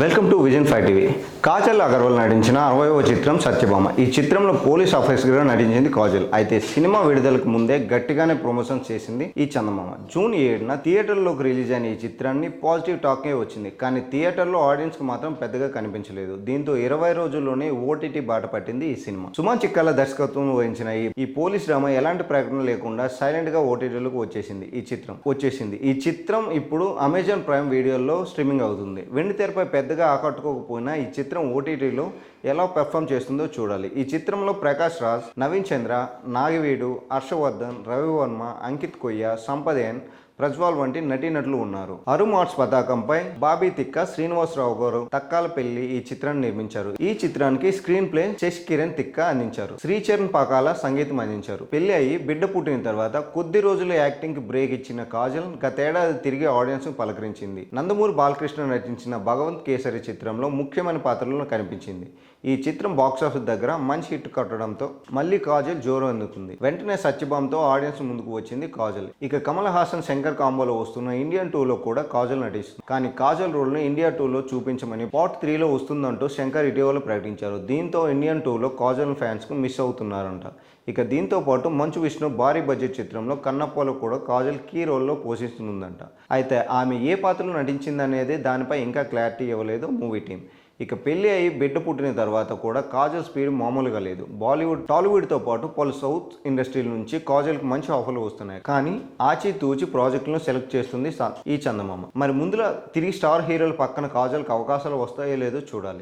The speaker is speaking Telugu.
Welcome to Vision five TV Kajal Aggarwal నటించిన అరవైవ చిత్రం సత్యభామ. ఈ చిత్రంలో పోలీస్ ఆఫీసర్గా నటించింది కాజల్. అయితే సినిమా విడుదలకు ముందే గట్టిగానే ప్రమోషన్ చేసింది ఈ చందమామ. జూన్ ఏడున థియేటర్లోకి రిలీజ్ అయిన ఈ చిత్రాన్ని పాజిటివ్ టాకే వచ్చింది. కానీ థియేటర్లో ఆడియన్స్కి మాత్రం పెద్దగా కనిపించలేదు. దీంతో ఇరవై రోజుల్లోనే ఓటీటీ బాట పట్టింది ఈ సినిమా. సుమన్ చిక్కాల దర్శకత్వం వహించిన ఈ పోలీస్ డ్రామా ఎలాంటి ప్రకటన లేకుండా సైలెంట్గా ఓటీటీలోకి వచ్చేసింది ఈ చిత్రం. వచ్చేసింది. ఈ చిత్రం ఇప్పుడు అమెజాన్ ప్రైమ్ వీడియోలో స్ట్రీమింగ్ అవుతుంది. వెండి తెరపై పెద్దగా ఆకట్టుకోకపోయినా ఈ చిత్రం ఓటీటీలో ఎలా పెర్ఫామ్ చేస్తుందో చూడాలి. ఈ చిత్రంలో ప్రకాష్ రాజ్ నవీన్ చంద్ర నాగవీడు హర్షవర్ధన్ రవివర్మ అంకిత్ కొయ్య సంపదేన్ ప్రజ్వాల్ వంటి నటీనటులు ఉన్నారు. అరుమ్ ఆర్ట్స్ పతాకంపై బాబీ తిక్క శ్రీనివాసరావు గారు తక్కాల పెళ్ళి ఈ చిత్రాన్ని నిర్మించారు. ఈ చిత్రానికి స్క్రీన్ ప్లే శశి కిరణ్ తిక్క అందించారు. శ్రీచరణ్ పాకాల సంగీతం అందించారు. పెళ్ళి అయ్యి బిడ్డ పుట్టిన తర్వాత కొద్ది రోజులు యాక్టింగ్కి బ్రేక్ ఇచ్చిన కాజల్ గతేడాది తిరిగి ఆడియన్స్ను పలకరించింది. నందమూరి బాలకృష్ణ నటించిన భగవంత్ కేసరి చిత్రంలో ముఖ్యమైన పాత్రలో కనిపించింది. ఈ చిత్రం బాక్సాఫీస్ దగ్గర మంచి హిట్ కట్టడంతో మళ్ళీ కాజల్ జోరు అందుకుంది. వెంటనే సత్యభామతో ఆడియన్స్ ముందుకు వచ్చింది కాజల్. ఇక కమల్ హాసన్ శంకర్ కాంబోలో వస్తున్న ఇండియన్ టూలో కూడా కాజల్ నటిస్తుంది. కానీ కాజల్ రోల్ను ఇండియా టూలో చూపించమని పార్ట్ త్రీలో వస్తుందంటూ శంకర్ ఇటీవల ప్రకటించారు. దీంతో ఇండియన్ టూలో కాజల్ ఫ్యాన్స్కు మిస్ అవుతున్నారంట. ఇక దీంతో పాటు మంచు విష్ణు భారీ బడ్జెట్ చిత్రంలో కన్నప్పలో కూడా కాజల్ కీ రోల్లో పోషిస్తుందంట. అయితే ఆమె ఏ పాత్రలో నటించిందనేది దానిపై ఇంకా క్లారిటీ ఇవ్వలేదు మూవీ టీం. ఇక పెళ్ళి అయి బిడ్డ పుట్టిన తర్వాత కూడా కాజల్ స్పీడ్ మామూలుగా లేదు. బాలీవుడ్ టాలీవుడ్తో పాటు పలు సౌత్ ఇండస్ట్రీల నుంచి కాజల్కి మంచి ఆఫర్లు వస్తున్నాయి. కానీ ఆచి తూచి ప్రాజెక్టులను సెలెక్ట్ చేస్తుంది ఈ చందమామ. మరి ముందులా తిరిగి స్టార్ హీరోల పక్కన కాజల్కి అవకాశాలు వస్తాయో లేదో చూడాలి.